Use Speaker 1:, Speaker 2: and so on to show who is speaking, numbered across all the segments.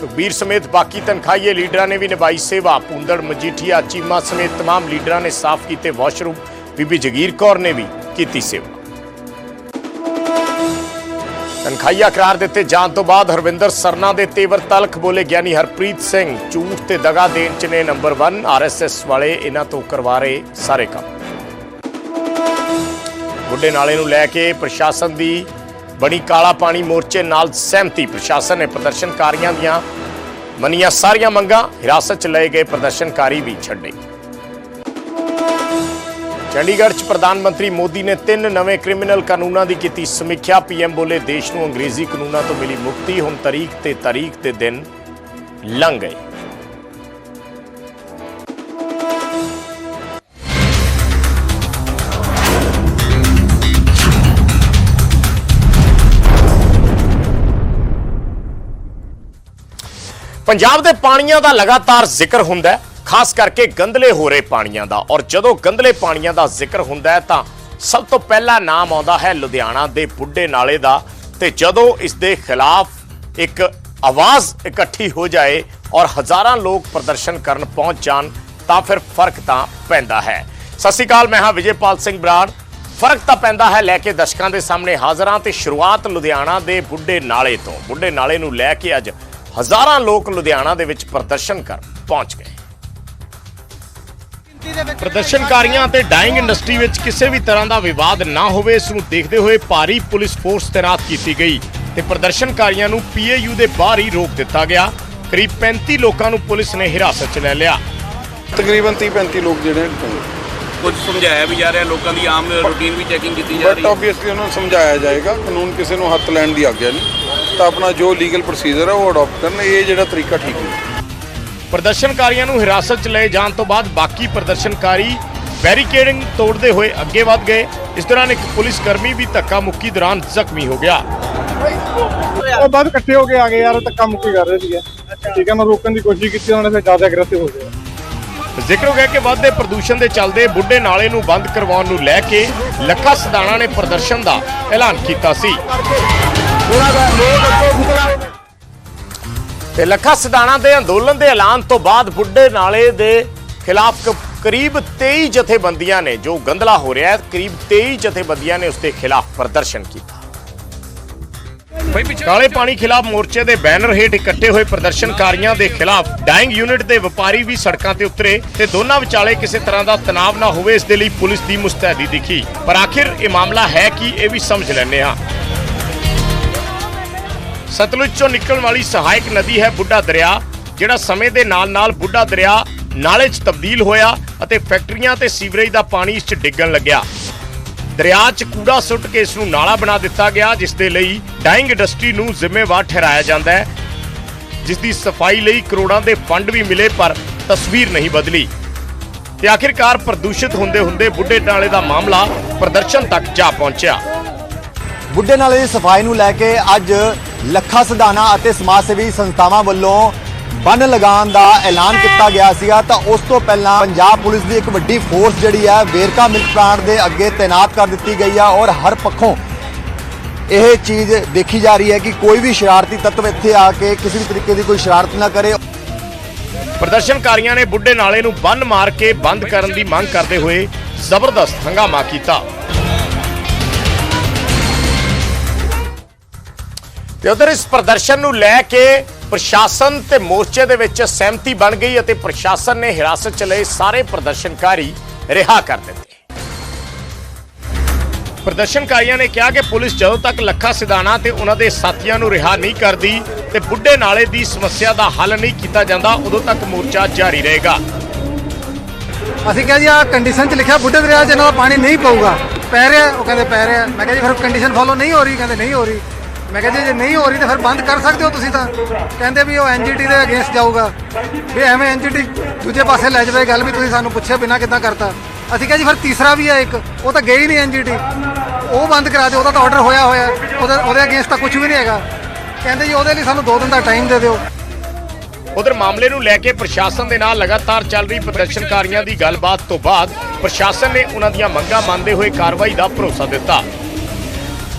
Speaker 1: ਸੁਖਬੀਰ ਸਮੇਤ ਬਾਕੀ ਤਨਖਾਹੀਏ ਲੀਡਰਾਂ ਨੇ ਵੀ ਨਿਭਾਈ ਸੇਵਾ ਪੁੰਦੜ ਮਜੀਠੀਆ ਚੀਮਾ ਸਮੇਤ तमाम ਲੀਡਰਾਂ ਨੇ ਸਾਫ਼ ਕੀਤੇ ਵਾਸ਼ਰੂਮ ਬੀਬੀ ਜਗੀਰ ਕੌਰ ਨੇ ਵੀ ਕੀਤੀ ਸੇਵਾ ਤਨਖਾਹੀਆ ਕਰਾਰ ਦਿੱਤੇ ਜਾਣ ਤੋਂ ਬਾਅਦ ਹਰਵਿੰਦਰ ਸਰਨਾ ਦੇ ਤੇਵਰ ਤਲਖ ਬੋਲੇ ਗਿਆਨੀ ਹਰਪ੍ਰੀਤ ਸਿੰਘ ਝੂਠ ਤੇ ਦਗਾ ਦੇਣ ਚ ਨੇ ਨੰਬਰ 1 ਆਰਐਸਐਸ ਵਾਲੇ ਇਹਨਾਂ ਤੋਂ ਕਰਵਾ ਰਹੇ ਸਾਰੇ ਕੰਮ ਬੁੱਢੇ ਨਾਲੇ ਨੂੰ ਲੈ ਕੇ ਪ੍ਰਸ਼ਾਸਨ ਦੀ ਬਣੀ ਕਾਲਾ ਪਾਣੀ ਮੋਰਚੇ ਨਾਲ ਸਹਿਮਤੀ। ਪ੍ਰਸ਼ਾਸਨ ਨੇ ਪ੍ਰਦਰਸ਼ਨਕਾਰੀਆਂ ਦੀਆਂ ਮੰਨੀਆਂ ਸਾਰੀਆਂ ਮੰਗਾਂ, ਹਿਰਾਸਤ 'ਚ ਲਏ ਗਏ ਪ੍ਰਦਰਸ਼ਨਕਾਰੀ ਵੀ ਛੱਡੇ। ਚੰਡੀਗੜ੍ਹ 'ਚ ਪ੍ਰਧਾਨ ਮੰਤਰੀ ਮੋਦੀ ਨੇ ਤਿੰਨ ਨਵੇਂ ਕ੍ਰਿਮੀਨਲ ਕਾਨੂੰਨਾਂ ਦੀ ਕੀਤੀ ਸਮੀਖਿਆ। ਪੀਐਮ ਬੋਲੇ, ਦੇਸ਼ ਨੂੰ ਅੰਗਰੇਜ਼ੀ ਕਾਨੂੰਨਾਂ ਤੋਂ ਮਿਲੀ ਮੁਕਤੀ। ਹੁਣ ਤਾਰੀਖ ਤੇ ਤਾਰੀਖ ਦੇ ਦਿਨ ਲੰਘ ਗਏ। ਪੰਜਾਬ ਦੇ ਪਾਣੀਆਂ ਦਾ ਲਗਾਤਾਰ ਜ਼ਿਕਰ ਹੁੰਦਾ ਖਾਸ ਕਰਕੇ ਗੰਦਲੇ ਹੋ ਰਹੇ ਪਾਣੀਆਂ ਦਾ। ਔਰ ਜਦੋਂ ਗੰਦਲੇ ਪਾਣੀਆਂ ਦਾ ਜ਼ਿਕਰ ਹੁੰਦਾ ਤਾਂ ਸਭ ਤੋਂ ਪਹਿਲਾ ਨਾਮ ਆਉਂਦਾ ਹੈ ਲੁਧਿਆਣਾ ਦੇ ਬੁੱਢੇ ਨਾਲੇ ਦਾ। ਤੇ ਜਦੋਂ ਇਸ ਦੇ ਖਿਲਾਫ ਇੱਕ ਆਵਾਜ਼ ਇਕੱਠੀ ਹੋ ਜਾਏ ਔਰ ਹਜ਼ਾਰਾਂ ਲੋਕ ਪ੍ਰਦਰਸ਼ਨ ਕਰਨ ਪਹੁੰਚ ਜਾਣ, ਤਾਂ ਫਿਰ ਫ਼ਰਕ ਤਾਂ ਪੈਂਦਾ ਹੈ। ਸਤਿ ਸ਼੍ਰੀ ਅਕਾਲ, ਮੈਂ ਹਾਂ ਵਿਜੇਪਾਲ ਸਿੰਘ ਬਰਾੜ। ਫ਼ਰਕ ਤਾਂ ਪੈਂਦਾ ਹੈ ਲੈ ਕੇ ਦਰਸ਼ਕਾਂ ਦੇ ਸਾਹਮਣੇ ਹਾਜ਼ਰਾਂ ਤੇ ਸ਼ੁਰੂਆਤ ਲੁਧਿਆਣਾ ਦੇ ਬੁੱਢੇ ਨਾਲੇ ਤੋਂ। ਬੁੱਢੇ ਨਾਲੇ ਨੂੰ ਲੈ ਕੇ ਅੱਜ ਹਜ਼ਾਰਾਂ ਲੋਕ ਲੁਧਿਆਣਾ ਦੇ ਵਿੱਚ ਪ੍ਰਦਰਸ਼ਨ ਕਰਨ ਪਹੁੰਚ ਗਏ। ਪ੍ਰਦਰਸ਼ਨਕਾਰੀਆਂ ਅਤੇ ਡਾਈਂਗ ਇੰਡਸਟਰੀ ਵਿੱਚ ਕਿਸੇ ਵੀ ਤਰ੍ਹਾਂ ਦਾ ਵਿਵਾਦ ਨਾ ਹੋਵੇ ਇਸ ਨੂੰ ਦੇਖਦੇ ਹੋਏ ਭਾਰੀ ਪੁਲਿਸ ਫੋਰਸ ਤੈਨਾਤ ਕੀਤੀ ਗਈ ਤੇ ਪ੍ਰਦਰਸ਼ਨਕਾਰੀਆਂ ਨੂੰ ਪੀਏਯੂ ਦੇ ਬਾਹਰ ਹੀ ਰੋਕ ਦਿੱਤਾ ਗਿਆ। ਕਰੀਬ 35 ਲੋਕਾਂ ਨੂੰ ਪੁਲਿਸ ਨੇ ਹਿਰਾਸਤ 'ਚ ਲੈ ਲਿਆ।
Speaker 2: ਤਕਰੀਬਨ 30 35 ਲੋਕ ਜਿਹੜੇ
Speaker 3: ਕੁਝ ਸਮਝਾਇਆ ਵੀ ਜਾ ਰਿਹਾ ਲੋਕਾਂ ਦੀ ਆਮ ਰੂਟੀਨ ਵੀ ਚੈਕਿੰਗ ਕੀਤੀ ਜਾ
Speaker 2: ਬਟ
Speaker 3: ਰਹੀ ਹੈ।
Speaker 2: ਆਬਵੀਅਸਲੀ ਉਹਨਾਂ ਨੂੰ ਸਮਝਾਇਆ ਜਾਏਗਾ ਕਾਨੂੰਨ ਕਿਸੇ ਨੂੰ ਹੱਥ ਲੈਣ ਦੀ ਆਗਿਆ ਨਹੀਂ। ਤਾਂ ਆਪਣਾ ਜੋ ਲੀਗਲ ਪ੍ਰੋਸੀਜਰ ਹੈ ਉਹ ਅਡਾਪਟ ਕਰਨ ਇਹ ਜਿਹੜਾ ਤਰੀਕਾ ਠੀਕ ਨਹੀਂ।
Speaker 1: ਪ੍ਰਦਰਸ਼ਨਕਾਰੀਆਂ ਨੂੰ ਹਿਰਾਸਤ 'ਚ ਲਏ ਜਾਣ ਤੋਂ ਬਾਅਦ ਬਾਕੀ ਪ੍ਰਦਰਸ਼ਨਕਾਰੀ ਬੈਰੀਕੇਡਿੰਗ ਤੋੜਦੇ ਹੋਏ ਅੱਗੇ ਵਧ ਗਏ। ਇਸ ਦੌਰਾਨ ਇੱਕ ਪੁਲਿਸ ਕਰਮੀ ਵੀ ਧੱਕਾ ਮੁੱਕੀ ਦੌਰਾਨ ਜ਼ਖਮੀ ਹੋ ਗਿਆ।
Speaker 4: ਉਹ ਬਾਅਦ ਇਕੱਠੇ ਹੋ ਕੇ ਆ ਗਏ ਯਾਰ ਧੱਕਾ ਮੁੱਕੀ ਕਰ ਰਹੇ ਸੀਗੇ। ਠੀਕ ਹੈ ਮੈਂ ਰੋਕਣ ਦੀ ਕੋਸ਼ਿਸ਼ ਕੀਤੀ ਉਹਨਾਂ ਨੇ ਫਿਰ ਜ਼ਿਆਦਾ ਅਗਰੈਸਿਵ ਹੋ ਗਏ।
Speaker 1: ਜ਼ਿਕਰ ਹੋ ਗਿਆ ਕਿ ਵੱਧਦੇ ਪ੍ਰਦੂਸ਼ਣ ਦੇ ਚੱਲਦੇ ਬੁੱਢੇ ਨਾਲੇ ਨੂੰ ਬੰਦ ਕਰਵਾਉਣ ਨੂੰ ਲੈ ਕੇ ਲੱਖਾ ਸਦਾਣਾ ਨੇ ਪ੍ਰਦਰਸ਼ਨ ਦਾ ਐਲਾਨ ਕੀਤਾ ਸੀ। ਤੇ ਲੱਖਾ ਸਦਾਣਾ ਦੇ ਅੰਦੋਲਨ ਦੇ ਐਲਾਨ ਤੋਂ ਬਾਅਦ ਬੁੱਢੇ ਨਾਲੇ ਦੇ ਖਿਲਾਫ ਕਰੀਬ 23 ਜਥੇਬੰਦੀਆਂ ਨੇ ਜੋ ਗੰਦਲਾ ਹੋ ਰਿਹਾ ਹੈ ਕਰੀਬ 23 ਜਥੇਬੰਦੀਆਂ ਨੇ ਉਸ ਦੇ ਖਿਲਾਫ ਪ੍ਰਦਰਸ਼ਨ ਕੀਤਾ। ਕਾਲੇ ਪਾਣੀ ਖਿਲਾਫ ਮੋਰਚੇ ਦੇ ਬੈਨਰ ਹੇਠ ਇਕੱਠੇ ਹੋਏ ਪ੍ਰਦਰਸ਼ਨਕਾਰੀਆਂ ਦੇ ਖਿਲਾਫ ਡਾਈਂਗ ਯੂਨਿਟ ਦੇ ਵਪਾਰੀ ਵੀ ਸੜਕਾਂ ਤੇ ਉਤਰੇ ਤੇ ਦੋਨਾਂ ਵਿਚਾਲੇ ਕਿਸੇ ਤਰ੍ਹਾਂ ਦਾ ਤਣਾਅ ਨਾ ਹੋਵੇ ਇਸ ਦੇ ਲਈ ਪੁਲਿਸ ਦੀ ਮੁਸਤੈਦੀ ਦਿਖੀ। ਪਰ ਆਖਿਰ ਇਹ ਮਾਮਲਾ ਹੈ ਕਿ ਇਹ ਵੀ ਸਮਝ ਲੈਂਦੇ ਹਾਂ। ਸਤਲੁਜ ਚੋਂ ਨਿਕਲਣ ਵਾਲੀ ਸਹਾਇਕ ਨਦੀ ਹੈ ਬੁੱਢਾ ਦਰਿਆ, ਜਿਹੜਾ ਸਮੇਂ ਦੇ ਨਾਲ-ਨਾਲ ਬੁੱਢਾ ਦਰਿਆ ਨਾਲੇ 'ਚ ਤਬਦੀਲ ਹੋਇਆ ਅਤੇ ਫੈਕਟਰੀਆਂ ਤੇ ਸੀਵਰੇਜ ਦਾ ਪਾਣੀ ਇਸ 'ਚ ਡਿੱਗਣ ਲੱਗਿਆ। ਦਰਿਆ 'ਚ ਕੂੜਾ ਸੁੱਟ ਕੇ ਇਸ ਨੂੰ ਨਾਲਾ ਬਣਾ ਦਿੱਤਾ ਗਿਆ, ਜਿਸ ਦੇ ਲਈ ਡਾਈਂਗ ਇੰਡਸਟਰੀ ਨੂੰ ਜ਼ਿੰਮੇਵਾਰ ਠਹਿਰਾਇਆ ਜਾਂਦਾ ਹੈ, ਜਿਸ ਦੀ ਸਫ਼ਾਈ ਲਈ ਕਰੋੜਾਂ ਦੇ ਫੰਡ ਵੀ ਮਿਲੇ, ਪਰ ਤਸਵੀਰ ਨਹੀਂ ਬਦਲੀ। ਤੇ ਆਖਿਰਕਾਰ ਪ੍ਰਦੂਸ਼ਿਤ ਹੁੰਦੇ ਹੁੰਦੇ ਬੁੱਢੇ ਨਾਲੇ ਦਾ ਮਾਮਲਾ ਪ੍ਰਦਰਸ਼ਨ ਤੱਕ ਜਾ ਪਹੁੰਚਿਆ।
Speaker 5: ਬੁੱਢੇ ਨਾਲੇ ਦੀ ਸਫ਼ਾਈ ਨੂੰ ਲੈ ਕੇ ਅੱਜ ਲੱਖਾ ਸਦਾਨਾ ਅਤੇ ਸਮਾਜ ਸੇਵੀ ਸੰਸਥਾਵਾਂ ਵੱਲੋਂ ਬੰਨ ਲਗਾਉਣ ਦਾ ਐਲਾਨ ਕੀਤਾ ਗਿਆ ਸੀਗਾ, ਤਾਂ ਉਸ ਤੋਂ ਪਹਿਲਾਂ ਪੰਜਾਬ ਪੁਲਿਸ ਦੀ ਇੱਕ ਵੱਡੀ ਫੋਰਸ ਜਿਹੜੀ ਹੈ, ਵੇਰਕਾ ਮਿਲਕ ਪਲਾਂਟ ਦੇ ਅੱਗੇ ਤਾਇਨਾਤ ਕਰ ਦਿੱਤੀ ਗਈ ਆ ਔਰ ਹਰ ਪੱਖੋਂ ਇਹ ਚੀਜ਼ ਦੇਖੀ ਜਾ ਰਹੀ ਹੈ ਕਿ ਕੋਈ ਵੀ ਸ਼ਰਾਰਤੀ ਤੱਤਵ ਇੱਥੇ ਆ ਕੇ ਕਿਸੇ ਵੀ ਤਰੀਕੇ ਦੀ ਕੋਈ ਸ਼ਰਾਰਤ ਨਾ ਕਰੇ।
Speaker 1: ਪ੍ਰਦਰਸ਼ਨਕਾਰੀਆਂ ਨੇ ਬੁੱਢੇ ਨਾਲੇ ਨੂੰ ਬੰਨ ਮਾਰ ਕੇ ਬੰਦ ਕਰਨ ਦੀ ਮੰਗ ਕਰਦੇ ਹੋਏ ਜ਼ਬਰਦਸਤ ਹੰਗਾਮਾ ਕੀਤਾ। ਤੇ ਉਧਰ ਇਸ ਪ੍ਰਦਰਸ਼ਨ ਨੂੰ ਲੈ ਕੇ ਪ੍ਰਸ਼ਾਸਨ ਤੇ ਮੋਰਚੇ ਦੇ ਵਿੱਚ ਸਹਿਮਤੀ ਬਣ ਗਈ ਅਤੇ ਪ੍ਰਸ਼ਾਸਨ ਨੇ ਹਿਰਾਸਤ ਚ ਲਏ ਸਾਰੇ ਪ੍ਰਦਰਸ਼ਨਕਾਰੀ ਰਿਹਾ ਕਰ ਦਿੱਤੇ। ਪ੍ਰਦਰਸ਼ਨਕਾਰੀਆਂ ਨੇ ਕਿਹਾ ਕਿ ਪੁਲਿਸ ਜਦੋਂ ਤੱਕ ਲੱਖਾ ਸਿਧਾਣਾ ਤੇ ਉਹਨਾਂ ਦੇ ਸਾਥੀਆਂ ਨੂੰ ਰਿਹਾ ਨਹੀਂ ਕਰਦੀ ਤੇ ਬੁੱਢੇ ਨਾਲੇ ਦੀ ਸਮੱਸਿਆ ਦਾ ਹੱਲ ਨਹੀਂ ਕੀਤਾ ਜਾਂਦਾ, ਉਦੋਂ ਤੱਕ ਮੋਰਚਾ ਜਾਰੀ ਰਹੇਗਾ।
Speaker 4: ਅਸੀਂ ਕਿਹਾ ਜੀ ਆ ਕੰਡੀਸ਼ਨ 'ਚ ਲਿਖਿਆ ਬੁੱਢੇ ਦਰਿਆ 'ਚ ਇਹਨਾਂ ਦਾ ਪਾਣੀ ਨਹੀਂ ਪਊਗਾ। ਪੈ ਰਿਹਾ, ਉਹ ਕਹਿੰਦੇ ਪੈ ਰਿਹਾ। ਮੈਂ ਕਿਹਾ ਜੀ, ਫਿਰ ਕੰਡੀਸ਼ਨ ਫੋਲੋ ਨਹੀਂ ਹੋ ਰਹੀ, ਕਹਿੰਦੇ ਨਹੀਂ ਹੋ ਰਹੀ। ਮੈਂ ਕਿਹਾ ਜੀ ਜੇ ਨਹੀਂ ਹੋ ਰਹੀ ਤਾਂ ਫਿਰ ਬੰਦ ਕਰ ਸਕਦੇ ਹੋ ਤੁਸੀਂ ਤਾਂ। ਕਹਿੰਦੇ ਵੀ ਉਹ ਐਨਜੀਟੀ ਦੇ ਅਗੇਂਸਟ ਜਾਊਗਾ। ਵੀ ਐਵੇਂ ਐਨਜੀਟੀ ਦੂਜੇ ਪਾਸੇ ਲੈ ਜਾਵੇ ਗੱਲ ਵੀ ਤੁਸੀਂ ਸਾਨੂੰ ਪੁੱਛਿਆ ਬਿਨਾ ਕਿਦਾਂ ਕਰਤਾ। ਅਸੀਂ ਕਿਹਾ ਜੀ ਫਿਰ ਤੀਸਰਾ ਵੀ ਹੈ ਇੱਕ ਉਹ ਤਾਂ ਗਈ ਨਹੀਂ ਐਨਜੀਟੀ ਉਹ ਬੰਦ ਕਰਾ ਦਿਓ ਉਹਦਾ ਤਾਂ ਆਰਡਰ ਹੋਇਆ ਹੋਇਆ। ਉਹਦੇ ਉਹਦੇ ਅਗੇਂਸਟ ਤਾਂ ਕੁਝ ਵੀ ਨਹੀਂ ਹੈਗਾ। ਕਹਿੰਦੇ ਜੀ ਉਹਦੇ ਲਈ ਸਾਨੂੰ 2 ਦਿਨ ਦਾ ਟਾਈਮ ਦੇ ਦਿਓ।
Speaker 1: ਉਧਰ ਮਾਮਲੇ ਨੂੰ ਲੈ ਕੇ ਪ੍ਰਸ਼ਾਸਨ ਦੇ ਨਾਲ ਲਗਾਤਾਰ ਚੱਲ ਰਹੀ ਪ੍ਰਦਰਸ਼ਨਕਾਰੀਆਂ ਦੀ ਗੱਲਬਾਤ ਤੋਂ ਬਾਅਦ ਪ੍ਰਸ਼ਾਸਨ ਨੇ ਉਹਨਾਂ ਦੀਆਂ ਮੰਗਾਂ ਮੰਨਦੇ ਹੋਏ ਕਾਰਵਾਈ ਦਾ ਭਰੋਸਾ ਦਿੱਤਾ।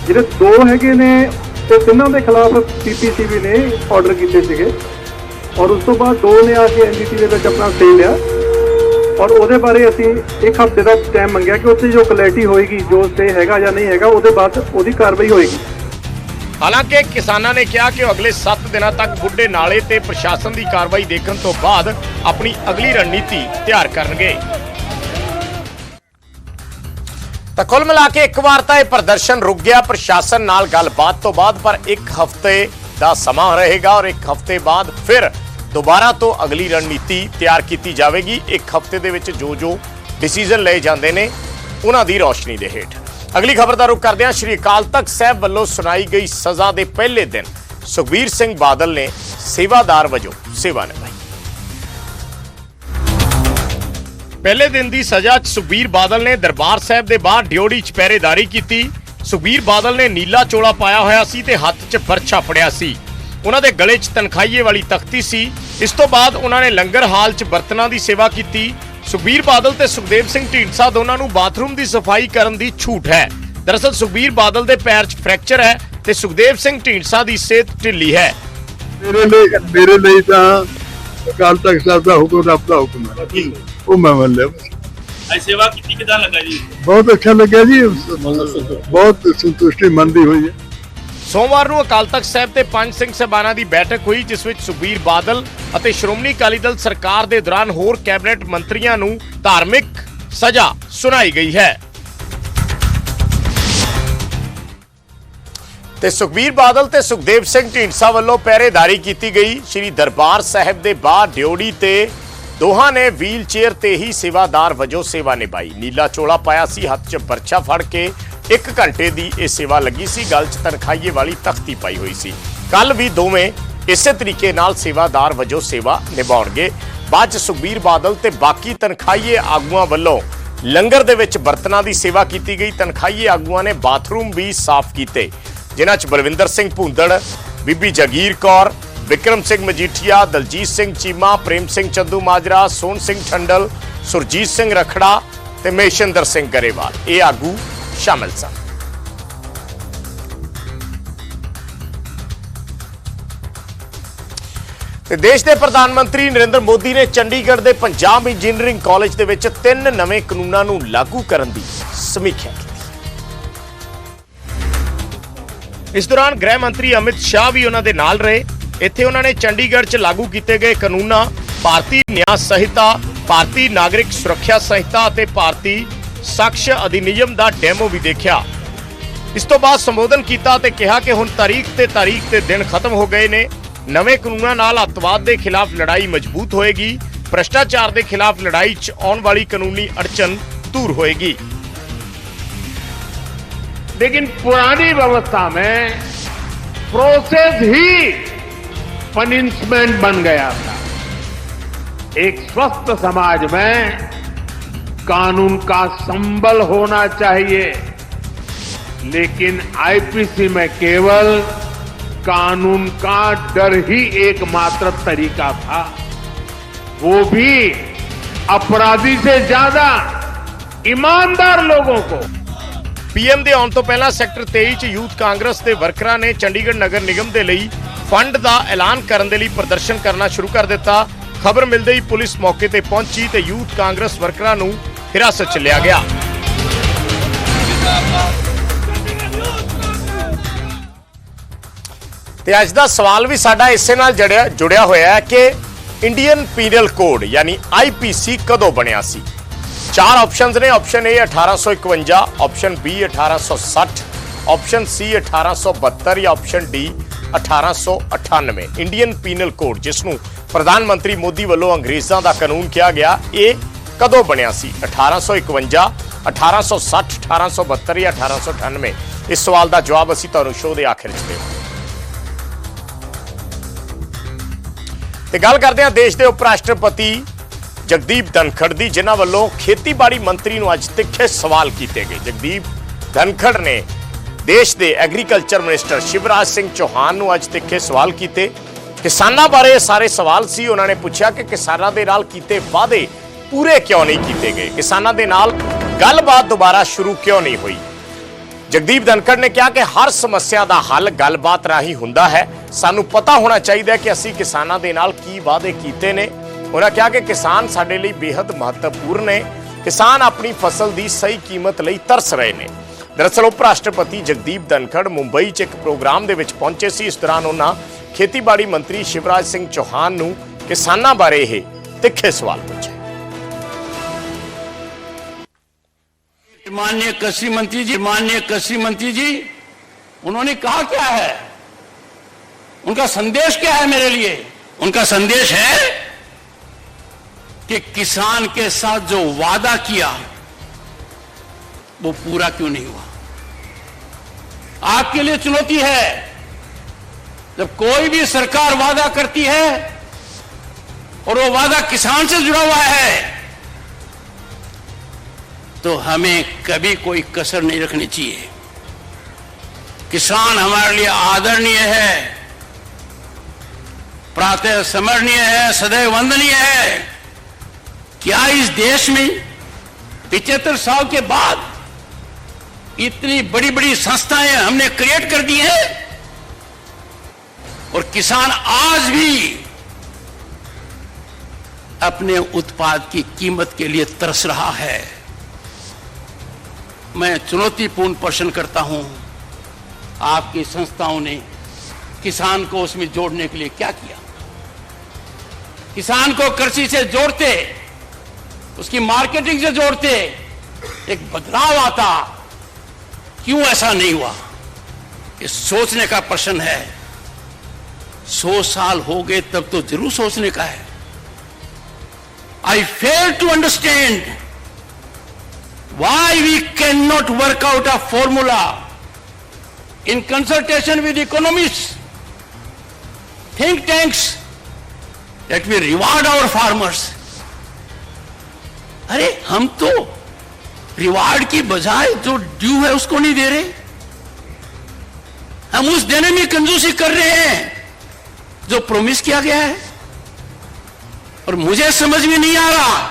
Speaker 6: ਜਿਹੜੇ ਦੋ ਹੈਗੇ ਨੇ ਤੇ ਤਿੰਨਾਂ ਦੇ ਖਿਲਾਫ ਪੀਪੀਸੀਬੀ ਨੇ ਆਰਡਰ ਕੀਤੇ ਸੀਗੇ। ਔਰ ਉਸ ਤੋਂ ਬਾਅਦ ਦੋ ਨੇ ਆ ਕੇ ਐਨਡੀਟੀ ਦੇ ਵਿੱਚ ਆਪਣਾ ਸਟੇ ਲਿਆ। ਔਰ ਉਹਦੇ ਬਾਰੇ ਅਸੀਂ ਇੱਕ ਹਫ਼ਤੇ ਦਾ ਟਾਈਮ ਮੰਗਿਆ ਕਿ ਉੱਥੇ ਜੋ ਕਲੈਰਿਟੀ ਹੋਏਗੀ, ਜੋ ਸਟੇ ਹੈਗਾ ਜਾਂ ਨਹੀਂ ਹੈਗਾ, ਉਹਦੇ ਬਾਅਦ ਉਹਦੀ ਕਾਰਵਾਈ ਹੋਏਗੀ।
Speaker 1: ਹਾਲਾਂਕਿ ਕਿਸਾਨਾਂ ਨੇ ਕਿਹਾ ਕਿ ਉਹ ਅਗਲੇ 7 ਦਿਨਾਂ ਤੱਕ ਬੁੱਢੇ ਨਾਲੇ ਤੇ ਪ੍ਰਸ਼ਾਸਨ ਦੀ ਕਾਰਵਾਈ ਦੇਖਣ ਤੋਂ ਬਾਅਦ ਆਪਣੀ ਅਗਲੀ ਰਣਨੀਤੀ ਤਿਆਰ ਕਰਨਗੇ। ਤਾਂ ਕੁੱਲ ਮਿਲਾ ਕੇ ਇੱਕ ਵਾਰ ਤਾਂ ਇਹ ਪ੍ਰਦਰਸ਼ਨ ਰੁਕ ਗਿਆ, ਪ੍ਰਸ਼ਾਸਨ ਨਾਲ ਗੱਲਬਾਤ ਤੋਂ ਬਾਅਦ, ਪਰ ਇੱਕ ਹਫ਼ਤੇ ਦਾ ਸਮਾਂ ਰਹੇਗਾ ਔਰ ਇੱਕ ਹਫ਼ਤੇ ਬਾਅਦ ਫਿਰ ਦੁਬਾਰਾ ਤੋਂ ਅਗਲੀ ਰਣਨੀਤੀ ਤਿਆਰ ਕੀਤੀ ਜਾਵੇਗੀ। ਇੱਕ ਹਫ਼ਤੇ ਦੇ ਵਿੱਚ ਜੋ ਜੋ ਡਿਸੀਜਨ ਲਏ ਜਾਂਦੇ ਨੇ, ਉਹਨਾਂ ਦੀ ਰੌਸ਼ਨੀ ਦੇ ਹੇਠ। ਅਗਲੀ ਖਬਰ ਦਾ ਰੁਖ ਕਰਦੇ ਹਾਂ। ਸ਼੍ਰੀ ਅਕਾਲ ਤਖਤ ਸਾਹਿਬ ਵੱਲੋਂ ਸੁਣਾਈ ਗਈ ਸਜ਼ਾ ਦੇ ਪਹਿਲੇ ਦਿਨ ਸੁਖਬੀਰ ਸਿੰਘ ਬਾਦਲ ਨੇ ਸੇਵਾਦਾਰ ਵਜੋਂ ਸੇਵਾ ਨਿਭਾਈ ਪਹਿਲੇ ਦਿਨ ਦੀ ਸਜ਼ਾ 'ਚ ਸੁਖਬੀਰ ਬਾਦਲ ਨੇ ਦਰਬਾਰ ਸਾਹਿਬ ਦੇ ਬਾਹਰ ਡਿਓੜੀ 'ਚ ਪਹਿਰੇਦਾਰੀ ਕੀਤੀ। ਸੁਖਬੀਰ ਬਾਦਲ ਨੇ ਨੀਲਾ ਚੋਲਾ ਪਾਇਆ ਹੋਇਆ ਸੀ ਤੇ ਹੱਥ 'ਚ ਬਰਛਾ ਫੜਿਆ ਸੀ। ਉਹਨਾਂ ਦੇ ਗਲੇ 'ਚ ਤਨਖਾਹੀਏ ਵਾਲੀ ਤਖਤੀ ਸੀ। ਇਸ ਤੋਂ ਬਾਅਦ ਉਹਨਾਂ ਨੇ ਲੰਗਰ ਹਾਲ 'ਚ ਬਰਤਨਾਂ ਦੀ ਸੇਵਾ ਕੀਤੀ। ਸੁਖਬੀਰ ਬਾਦਲ ਤੇ ਸੁਖਦੇਵ ਸਿੰਘ ਢੀਂਡਸਾ ਦੋਨਾਂ ਨੂੰ ਬਾਥਰੂਮ ਦੀ ਸਫ਼ਾਈ ਕਰਨ ਦੀ ਛੂਟ ਹੈ। ਦਰਅਸਲ ਸੁਖਬੀਰ ਬਾਦਲ ਦੇ ਪੈਰ 'ਚ ਫ੍ਰੈਕਚਰ ਹੈ ਤੇ ਸੁਖਦੇਵ ਸਿੰਘ ਢੀਂਡਸਾ ਦੀ ਸਿਹਤ ਢਿੱਲੀ ਹੈ।
Speaker 7: ਮੇਰੇ ਲਈ ਮੇਰੇ ਲਈ ਤਾਂ ਅਕਾਲ ਤਖਤ ਸਾਹਿਬ ਦਾ ਹੁਕਮ ਰੱਬ ਦਾ ਹੁਕਮ ਹੈ। ਉਹ ਮੈਂ ਮੰਨ ਲਿਆ।
Speaker 3: ਅੱਜ ਸੇਵਾ ਕੀਤੀ ਕਿਦਾਂ ਲੱਗਾ ਜੀ?
Speaker 7: ਬਹੁਤ ਅੱਛਾ ਲੱਗਿਆ ਜੀ। ਬਹੁਤ ਸੰਤੁਸ਼ਟੀ ਮਨ ਦੀ ਹੋਈ ਹੈ।
Speaker 1: ਸੋਮਵਾਰ ਨੂੰ ਅਕਾਲ ਤਖਤ ਸਾਹਿਬ ਤੇ ਪੰਜ ਸਿੰਘ ਸਭਾਨਾਂ ਦੀ ਬੈਠਕ ਹੋਈ ਜਿਸ ਵਿੱਚ ਸੁਖਬੀਰ ਬਾਦਲ ਅਤੇ ਸ਼੍ਰੋਮਣੀ ਅਕਾਲੀ ਦਲ ਸਰਕਾਰ ਦੇ ਦੌਰਾਨ ਹੋਰ ਕੈਬਨਿਟ ਮੰਤਰੀਆਂ ਨੂੰ ਧਾਰਮਿਕ ਸਜ਼ਾ ਸੁਣਾਈ ਗਈ ਹੈ। ਤੇ ਸੁਖਬੀਰ ਬਾਦਲ ਤੇ ਸੁਖਦੇਵ ਸਿੰਘ ਢੀਂਡਸਾ ਵੱਲੋਂ ਪਹਿਰੇਦਾਰੀ ਕੀਤੀ ਗਈ। ਸ੍ਰੀ ਦਰਬਾਰ ਸਾਹਿਬ ਦੇ ਬਾਹਰ ਡਿਓੜੀ ਤੇ ਦੋਹਾਂ ਨੇ ਵੀਲਚੇਅਰ ਤੇ ਹੀ ਸੇਵਾਦਾਰ ਵਜੋਂ ਸੇਵਾ ਨਿਭਾਈ। ਨੀਲਾ ਚੋਲਾ ਪਾਇਆ ਸੀ, ਹੱਥ 'ਚ ਬਰਛਾ ਫੜ ਕੇ 1 ਘੰਟੇ ਦੀ ਇਹ ਸੇਵਾ ਲੱਗੀ ਸੀ, ਗਲ 'ਚ ਤਨਖਾਈਏ ਵਾਲੀ ਤਖਤੀ ਪਾਈ ਹੋਈ ਸੀ। ਕੱਲ ਵੀ ਦੋਵੇਂ ਇਸੇ ਤਰੀਕੇ ਨਾਲ ਸੇਵਾਦਾਰ ਵਜੋਂ ਸੇਵਾ ਨਿਭਾਉਣਗੇ। ਬਾਅਦ 'ਚ ਸੁਖਬੀਰ ਬਾਦਲ ਤੇ ਬਾਕੀ ਤਨਖਾਹੀਏ ਆਗੂਆਂ ਵੱਲੋਂ ਲੰਗਰ ਦੇ ਵਿੱਚ ਬਰਤਨਾਂ ਦੀ ਸੇਵਾ ਕੀਤੀ ਗਈ। ਤਨਖਾਹੀਏ ਆਗੂਆਂ ਨੇ ਬਾਥਰੂਮ ਵੀ ਸਾਫ਼ ਕੀਤੇ, ਜਿਨ੍ਹਾਂ 'ਚ ਬਲਵਿੰਦਰ ਸਿੰਘ ਭੁੰਦੜ, ਬੀਬੀ ਜਗੀਰ ਕੌਰ ਵਿਕਰਮ ਸਿੰਘ ਮਜੀਠੀਆ ਦਲਜੀਤ ਸਿੰਘ ਚੀਮਾ ਪ੍ਰੇਮ ਸਿੰਘ ਚੰਦੂ ਮਾਜਰਾ ਸੋਹਣ ਸਿੰਘ ਠੰਡਲ ਸੁਰਜੀਤ ਸਿੰਘ ਰਖੜਾ ਤੇ ਮੇਸ਼ਿੰਦਰ ਸਿੰਘ ਗਰੇਵਾਲ ਇਹ ਆਗੂ ਸ਼ਾਮਲ ਸਨ ਤੇ ਦੇਸ਼ ਦੇ ਪ੍ਰਧਾਨ ਮੰਤਰੀ ਨਰਿੰਦਰ ਮੋਦੀ ਨੇ ਚੰਡੀਗੜ੍ਹ ਦੇ ਪੰਜਾਬ ਇੰਜੀਨੀਅਰਿੰਗ ਕਾਲਜ ਦੇ ਵਿੱਚ ਤਿੰਨ ਨਵੇਂ ਕਾਨੂੰਨਾਂ ਨੂੰ ਲਾਗੂ ਕਰਨ ਦੀ ਸਮੀਖਿਆ ਕੀਤੀ ਇਸ ਦੌਰਾਨ ਗ੍ਰਹਿ ਮੰਤਰੀ ਅਮਿਤ ਸ਼ਾਹ ਵੀ ਉਹਨਾਂ ਦੇ ਨਾਲ ਰਹੇ ਇੱਥੇ ਉਹਨਾਂ ਨੇ ਚੰਡੀਗੜ੍ਹ 'ਚ ਲਾਗੂ ਕੀਤੇ ਗਏ ਕਾਨੂੰਨਾਂ ਭਾਰਤੀ ਨਿਆਂ ਸੰਹਿਤਾ ਭਾਰਤੀ ਨਾਗਰਿਕ ਸੁਰੱਖਿਆ ਸੰਹਿਤਾ ਅਤੇ ਭਾਰਤੀ ਸਾਕਸ਼ ਅਧਿਨਿਯਮ ਦਾ ਡੈਮੋ ਵੀ ਦੇਖਿਆ ਇਸ ਤੋਂ ਬਾਅਦ ਸੰਬੋਧਨ ਕੀਤਾ ਤੇ ਕਿਹਾ ਕਿ ਹੁਣ ਤਾਰੀਖ ਤੇ ਤਾਰੀਖ ਤੇ ਦਿਨ ਖਤਮ ਹੋ ਗਏ ਨੇ ਨਵੇਂ ਕਾਨੂੰਨਾਂ ਨਾਲ ਅੱਤਵਾਦ ਦੇ ਖਿਲਾਫ ਲੜਾਈ ਮਜ਼ਬੂਤ ਹੋਏਗੀ ਭ੍ਰਸ਼ਟਾਚਾਰ ਦੇ ਖਿਲਾਫ ਲੜਾਈ 'ਚ ਆਉਣ ਵਾਲੀ ਕਾਨੂੰਨੀ ਅੜਚਨ ਦੂਰ ਹੋਏਗੀ
Speaker 8: लेकिन पुरानी व्यवस्था में प्रोसेस ही पनिशमेंट बन गया था एक स्वस्थ समाज में कानून का संबल होना चाहिए लेकिन आईपीसी में केवल कानून का डर ही एकमात्र तरीका था वो भी अपराधी से ज्यादा ईमानदार लोगों को
Speaker 1: ਪੀਐਮ ਦੇ ਆਉਣ ਤੋਂ ਪਹਿਲਾਂ ਸੈਕਟਰ 23 ਚ ਯੂਥ ਕਾਂਗਰਸ ਦੇ ਵਰਕਰਾਂ ਨੇ ਚੰਡੀਗੜ੍ਹ ਨਗਰ ਨਿਗਮ ਦੇ ਲਈ ਫੰਡ ਦਾ ਐਲਾਨ ਕਰਨ ਦੇ ਲਈ ਪ੍ਰਦਰਸ਼ਨ ਕਰਨਾ ਸ਼ੁਰੂ ਕਰ ਦਿੱਤਾ। ਖਬਰ ਮਿਲਦੇ ਹੀ ਪੁਲਿਸ ਮੌਕੇ ਤੇ ਪਹੁੰਚੀ ਤੇ ਯੂਥ ਕਾਂਗਰਸ ਵਰਕਰਾਂ ਨੂੰ ਹਿਰਾਸਤ 'ਚ ਲਿਆ ਗਿਆ। ਤੇ ਅੱਜ ਦਾ ਸਵਾਲ ਵੀ ਸਾਡਾ ਇਸੇ ਨਾਲ ਜੜਿਆ, ਜੁੜਿਆ ਹੋਇਆ ਹੈ ਕਿ ਇੰਡੀਅਨ ਪੀਨਲ ਕੋਡ ਯਾਨੀ ਆਈਪੀਸੀ ਕਦੋਂ ਬਣਿਆ ਸੀ? ਚਾਰ ਆਪਸ਼ਨਸ ਨੇ option A 1851 option B 1860 option C 1872 ਜਾਂ option D 1898 Indian penal code ਜਿਸ ਨੂੰ ਪ੍ਰਧਾਨ ਮੰਤਰੀ ਮੋਦੀ ਵੱਲੋਂ ਅੰਗਰੇਜ਼ਾਂ ਦਾ ਕਾਨੂੰਨ ਕਿਹਾ ਗਿਆ, ਇਹ ਕਦੋਂ ਬਣਿਆ ਸੀ? 1851 1860 1872 ਜਾਂ 1898 ਇਸ ਸਵਾਲ ਦਾ ਜਵਾਬ ਅਸੀਂ ਤੁਹਾਨੂੰ ਸ਼ੋਅ ਦੇ ਆਖਿਰ 'ਚ ਦੇਵਾਂਗੇ ਤੇ ਗੱਲ ਕਰਦੇ ਹਾਂ ਦੇਸ਼ ਦੇ ਉਪ ਰਾਸ਼ਟਰਪਤੀ ਜਗਦੀਪ ਧਨਖੜ ਦੀ, ਜਿਨ੍ਹਾਂ ਵੱਲੋਂ ਖੇਤੀਬਾੜੀ ਮੰਤਰੀ ਨੂੰ ਅੱਜ ਤਿੱਖੇ ਸਵਾਲ ਕੀਤੇ ਗਏ। ਜਗਦੀਪ ਧਨਖੜ ਨੇ ਦੇਸ਼ ਦੇ ਐਗਰੀਕਲਚਰ ਮਿਨਿਸਟਰ ਸ਼ਿਵਰਾਜ ਸਿੰਘ ਚੌਹਾਨ ਨੂੰ ਅੱਜ ਤਿੱਖੇ ਸਵਾਲ ਕੀਤੇ। ਕਿਸਾਨਾਂ ਬਾਰੇ ਇਹ ਸਾਰੇ ਸਵਾਲ ਸੀ, ਉਹਨਾਂ ਨੇ ਪੁੱਛਿਆ ਕਿ ਕਿਸਾਨਾਂ ਦੇ ਨਾਲ ਕੀਤੇ ਵਾਅਦੇ ਪੂਰੇ ਕਿਉਂ ਨਹੀਂ ਕੀਤੇ ਗਏ? ਕਿਸਾਨਾਂ ਦੇ ਨਾਲ ਗੱਲਬਾਤ ਦੁਬਾਰਾ ਸ਼ੁਰੂ ਕਿਉਂ ਨਹੀਂ ਹੋਈ? ਜਗਦੀਪ ਧਨਕੜ ਨੇ ਕਿਹਾ ਕਿ ਹਰ ਸਮੱਸਿਆ ਦਾ ਹੱਲ ਗੱਲਬਾਤ ਰਾਹੀਂ ਹੁੰਦਾ ਹੈ। ਸਾਨੂੰ ਪਤਾ ਹੋਣਾ ਚਾਹੀਦਾ ਹੈ ਕਿ ਅਸੀਂ ਕਿਸਾਨਾਂ ਦੇ ਨਾਲ ਕੀ ਵਾਅਦੇ ਕੀਤੇ ਨੇ। ਉਹਨਾਂ ਕਿਹਾ ਕਿ ਕਿਸਾਨ ਸਾਡੇ ਲਈ ਬੇहद ਮਹੱਤਵਪੂਰਨ ਨੇ। ਕਿਸਾਨ ਆਪਣੀ ਫਸਲ ਦੀ ਸਹੀ ਕੀਮਤ ਲਈ ਤਰਸ ਰਹੇ ਨੇ। ਦਰਅਸਲ ਉਪ ਰਾਸ਼ਟਰਪਤੀ ਜਗਦੀਪ ਧਨਖੜ ਮੁੰਬਈ 'ਚ ਇੱਕ ਪ੍ਰੋਗਰਾਮ ਦੇ ਵਿੱਚ ਪਹੁੰਚੇ ਸੀ ਇਸ ਦੌਰਾਨ ਉਹਨਾਂ ਖੇਤੀਬਾੜੀ ਮੰਤਰੀ ਸ਼ਿਵਰਾਜ ਸਿੰਘ ਚੌਹਾਨ ਨੂੰ ਕਿਸਾਨਾਂ ਬਾਰੇ ਇਹ ਤਿੱਖੇ ਸਵਾਲ ਪੁੱਛੇ
Speaker 9: माननीय कृषि मंत्री जी माननीय कृषि मंत्री जी उन्होंने कहा क्या है उनका संदेश क्या है मेरे लिए उनका संदेश है कि किसान के साथ जो वादा किया वो पूरा क्यों नहीं हुआ? आपके लिए चुनौती है। जब कोई भी सरकार वादा करती है और वो वादा किसान से जुड़ा हुआ है तो हमें कभी कोई कसर नहीं रखनी चाहिए। किसान हमारे लिए आदरणीय है, प्रातः स्मरणीय है, सदैव वंदनीय है। क्या इस देश में पिछहत्तर साल के बाद इतनी बड़ी बड़ी संस्थाएँ हमने क्रिएट कर दी हैं और किसान आज भी अपने उत्पाद की कीमत के लिए तरस रहा है। मैं चुनौतीपूर्ण प्रश्न करता हूँ, आपकी संस्थाओं ने किसान को उसमें जोड़ने के लिए क्या किया? किसान को कृषि से जोड़ते, उसकी मार्केटिंग से जोड़ते, एक बदलाव आता क्यों ऐसा नहीं हुआ? ये सोचने का प्रश्न है। सौ साल हो गए तब तो ज़रूर सोचने का है। I fail to understand why we can not work out a formula in consultation with economics think tanks that we reward our farmers अरे, हम तो रिवार्ड की बजाय जो ड्यू है उसको नहीं दे रहे। हम उस देने में कंजूसी कर रहे हैं, जो प्रोमिस किया गया है। और मुझे समझ में नहीं आ रहा,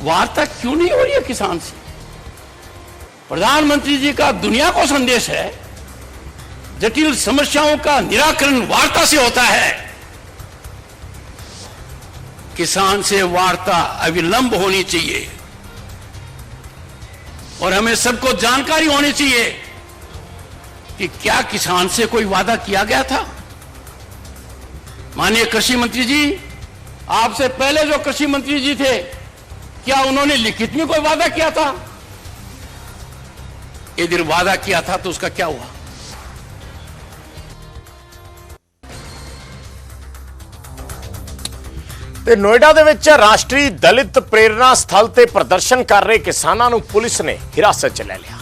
Speaker 9: वार्ता क्यों नहीं हो रही है किसान से? प्रधानमंत्री जी का दुनिया को संदेश है, जटिल समस्याओं का निराकरण वार्ता से होता है। किसान से वार्ता अविलंब होनी चाहिए। और हमें सबको जानकारी होनी चाहिए कि क्या किसान से कोई वादा किया गया था? माननीय कृषि मंत्री जी, आपसे पहले जो कृषि मंत्री जी थे, क्या उन्होंने लिखित में कोई वादा किया था? यदि वादा किया था तो उसका क्या हुआ?
Speaker 1: ਤੇ ਨੋਇਡਾ ਦੇ ਵਿੱਚ ਰਾਸ਼ਟਰੀ ਦਲਿਤ ਪ੍ਰੇਰਣਾ ਸਥਲ ਤੇ ਪ੍ਰਦਰਸ਼ਨ ਕਰ ਰਹੇ ਕਿਸਾਨਾਂ ਨੂੰ ਪੁਲਿਸ ਨੇ ਹਿਰਾਸਤ 'ਚ ਲੈ ਲਿਆ।